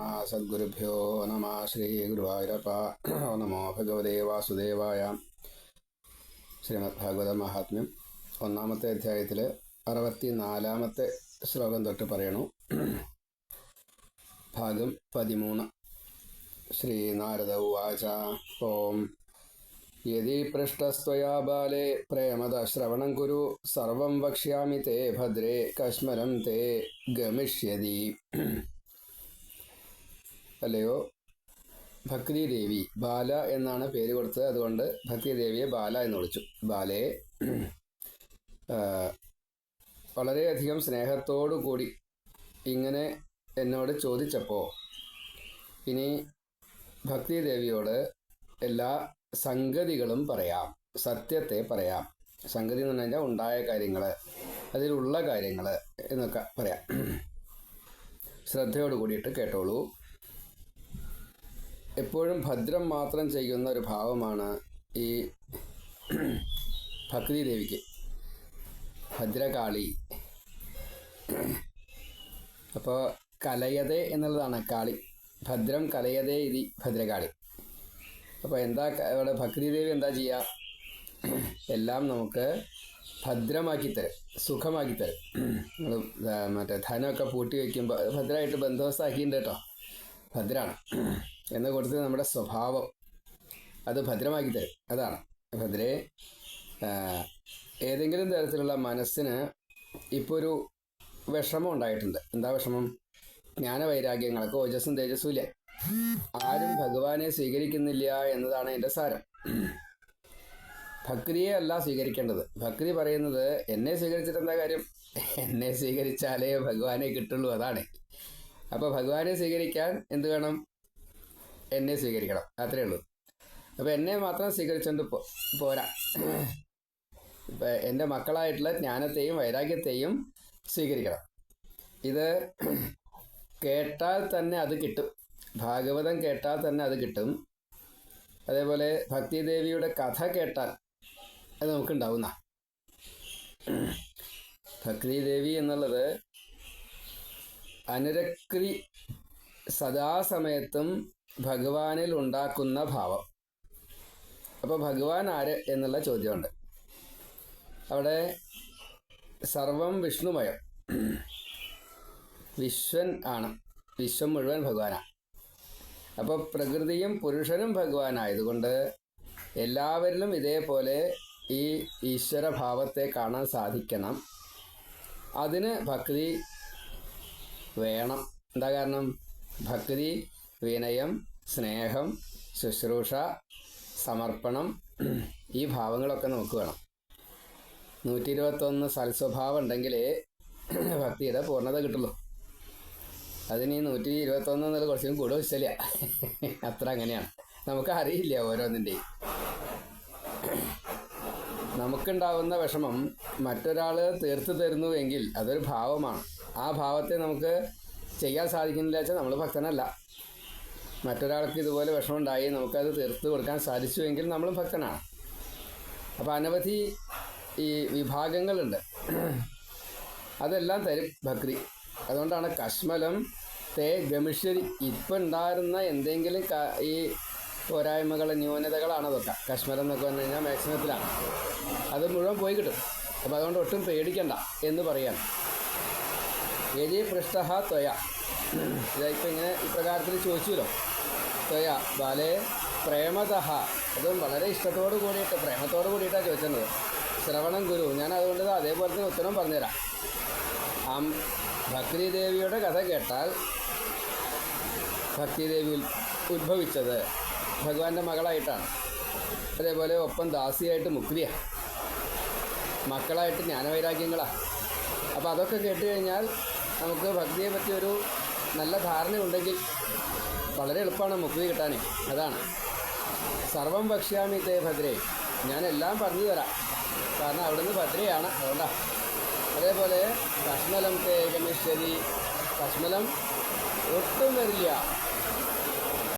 സദ്ഗുരുഭ്യോ നമ ശ്രീ ഗുരുവായൂരപ്പ നമോ ഭഗവതേ വാസുദേവായ ശ്രീമദ് ഭാഗവത മഹാത്മ്യം ഒന്നാമത്തെ അധ്യായത്തിൽ അറുപത്തി നാലാമത്തെ ശ്ലോകം തൊട്ട് പറയണു. ഭാഗം പതിമൂന്ന്. ശ്രീനാരദ ഉവാച. ഓം. യതി പൃഷ്ടസ്ത്വയാ ബാലേ പ്രേമത ശ്രവണം കുരു സർവം വക്ഷ്യാമി തേ ഭദ്രേ കശ്മരം തേ ഗമിഷ്യതി. അല്ലയോ? ഭക്തി ദേവി ബാല എന്നാണ് പേര് കൊടുത്തത്. അതുകൊണ്ട് ഭക്തി ദേവിയെ ബാല എന്ന് വിളിച്ചു. ബാലയെ വളരെയധികം സ്നേഹത്തോടു കൂടി ഇങ്ങനെ എന്നോട് ചോദിച്ചപ്പോൾ ഇനി ഭക്തി ദേവിയോട് എല്ലാ സംഗതികളും പറയാം. സത്യത്തെ പറയാം. സംഗതി എന്ന് പറഞ്ഞാൽ ഉണ്ടായ കാര്യങ്ങൾ അതിലുള്ള കാര്യങ്ങൾ എന്നൊക്കെ പറയാം. ശ്രദ്ധയോട് കൂടിയിട്ട് കേട്ടോളൂ. എപ്പോഴും ഭദ്രം മാത്രം ചെയ്യുന്ന ഒരു ഭാവമാണ് ഈ ഭക്തി ദേവിക്ക് ഭദ്രകാളി. അപ്പോൾ കലയതെ എന്നുള്ളതാണ് കാളി. ഭദ്രം കലയതേ ഇതി ഭദ്രകാളി. അപ്പോൾ എന്താ ഇവിടെ ഭക്തി ദേവി എന്താ ചെയ്യുക എല്ലാം നമുക്ക് ഭദ്രമാക്കി തരും സുഖമാക്കി തരും മറ്റേ ധനമൊക്കെ പൂട്ടി വയ്ക്കുമ്പോൾ ഭദ്രമായിട്ട് ബന്ധവസ്ഥാക്കിയിട്ടുണ്ട് കേട്ടോ. ഭദ്രാണ്. എന്ന് കൊടുത്ത് നമ്മുടെ സ്വഭാവം. അത് ഭദ്രമാക്കി തരും. അതാണ്. ഭദ്രയെ ഏതെങ്കിലും തരത്തിലുള്ള മനസ്സിന് ഇപ്പോൾ ഒരു വിഷമം ഉണ്ടായിട്ടുണ്ട്. എന്താ വിഷമം? ജ്ഞാനവൈരാഗ്യങ്ങൾക്ക് ഓജസ്സും തേജസ്സും ഇല്ല? ആരും ഭഗവാനെ സ്വീകരിക്കുന്നില്ല എന്നതാണ് എന്റെ സാരം. ഭക്തിയെ അല്ല സ്വീകരിക്കേണ്ടത്. ഭക്തി പറയുന്നത് എന്നെ സ്വീകരിച്ചിട്ട് എന്താ കാര്യം? എന്നെ സ്വീകരിച്ചാലേ ഭഗവാനെ കിട്ടുള്ളൂ. അതാണ്. അപ്പോൾ ഭഗവാനെ സ്വീകരിക്കാൻ എന്ത് വേണം? എന്നെ സ്വീകരിക്കണം. അത്രേ ഉള്ളൂ. അപ്പോൾ എന്നെ മാത്രം സ്വീകരിച്ചുകൊണ്ട് പോരാ. എന്റെ മക്കളായിട്ടുള്ള ജ്ഞാനത്തെയും വൈരാഗ്യത്തെയും സ്വീകരിക്കണം. ഇത് കേട്ടാൽ തന്നെ അത് കിട്ടും. ഭാഗവതം കേട്ടാൽ തന്നെ അത് കിട്ടും. അതേപോലെ ഭക്തിദേവിയുടെ കഥ കേട്ടാൽ അത് നമുക്കുണ്ടാവുന്ന ഭക്തിദേവി എന്നുള്ളത് അനുരക്തി സദാസമയത്തും ഭഗവാനിൽ ഉണ്ടാക്കുന്ന ഭാവം. അപ്പോൾ ഭഗവാൻ ആര് എന്നുള്ള ചോദ്യമുണ്ട്. അവിടെ സർവം വിഷ്ണുമയം. വിശ്വൻ ആണ്. വിശ്വം മുഴുവൻ ഭഗവാനാണ്. അപ്പോൾ പ്രകൃതിയും പുരുഷനും ഭഗവാനായതുകൊണ്ട് എല്ലാവരിലും ഇതേപോലെ ഈ ഈശ്വരഭാവത്തെ കാണാൻ സാധിക്കണം. അതിന് ഭക്തി വേണം. എന്താ കാരണം? ഭക്തി വിനയം സ്നേഹം ശുശ്രൂഷ സമർപ്പണം ഈ ഭാവങ്ങളൊക്കെ നമുക്ക് വേണം. നൂറ്റി ഇരുപത്തൊന്ന് സൽസ്വഭാവം ഉണ്ടെങ്കിൽ ഭക്തിയുടെ പൂർണത കിട്ടുള്ളൂ. അതിന് ഈ നൂറ്റി ഇരുപത്തൊന്ന് എന്നുള്ള കുറച്ചും കൂടെ വെച്ചില്ല അത്ര അങ്ങനെയാണ്. നമുക്ക് അറിയില്ല ഓരോന്നിന്റെയും നമുക്കുണ്ടാവുന്ന വിഷമം മറ്റൊരാൾ തീർത്തു തരുന്നുവെങ്കിൽ അതൊരു ഭാവമാണ്. ആ ഭാവത്തെ നമുക്ക് ചെയ്യാൻ സാധിക്കുന്നില്ല വെച്ചാൽ നമ്മൾ ഭക്തനല്ല. മറ്റൊരാൾക്ക് ഇതുപോലെ വിഷമം ഉണ്ടായി നമുക്കത് തീർത്ത് കൊടുക്കാൻ സാധിച്ചുവെങ്കിൽ നമ്മളും ഭക്തനാണ്. അപ്പോൾ അനവധി ഈ വിഭാഗങ്ങളുണ്ട്. അതെല്ലാം തരും ഭക്തി. അതുകൊണ്ടാണ് കശ്മലം തേ ഗമിഷ്യരി ഇപ്പം ഉണ്ടായിരുന്ന എന്തെങ്കിലും ഈ പോരായ്മകൾ ന്യൂനതകളാണ് അതൊക്കെ. കശ്മലം എന്നൊക്കെ പറഞ്ഞു കഴിഞ്ഞാൽ മാക്സിമത്തിലാണ് അത് മുഴുവൻ പോയി കിട്ടും. അപ്പോൾ അതുകൊണ്ട് ഒട്ടും പേടിക്കണ്ട എന്ന് പറയാണ് യതി പൃഷ്ട ത്വയ. ഇതായിപ്പോൾ ഇങ്ങനെ ഇപ്രകാരത്തിൽ ചോദിച്ചല്ലോ ത്വയ ബാലേ പ്രേമതഹ അതും വളരെ ഇഷ്ടത്തോട് കൂടിയിട്ട് പ്രേമത്തോട് കൂടിയിട്ടാണ് ചോദിച്ചത്. ശ്രവണം ഗുരു. ഞാൻ അതുകൊണ്ട് അതേപോലെ തന്നെ ഉത്തരം പറഞ്ഞുതരാം. അം ഭക്തിദേവിയുടെ കഥ കേട്ടാൽ ഭക്തിദേവി ദേവി ഉത്ഭവിച്ചത് ഭഗവാന്റെ മകളായിട്ടാണ്. അതേപോലെ ഒപ്പം ദാസിയായിട്ട് മുക്തിയാണ് മക്കളായിട്ട് ജ്ഞാനവൈരാഗ്യങ്ങളാണ് അപ്പോൾ അതൊക്കെ കേട്ട് കഴിഞ്ഞാൽ നമുക്ക് ഭക്തിയെ പറ്റി ഒരു നല്ല ധാരണയുണ്ടെങ്കിൽ വളരെ എളുപ്പമാണ് മുക്തി കിട്ടാൻ. അതാണ്. സർവം ഭക്ഷ്യാമി തേ ഭദ്രേ. ഞാനെല്ലാം പറഞ്ഞു തരാം. കാരണം അവിടുന്ന് ഭദ്രയാണ്. അതുകൊണ്ടാണ് അതേപോലെ കഷ്മലം തേ കമേശ്വരി കഷ്മലം ഒട്ടും വരില്ല.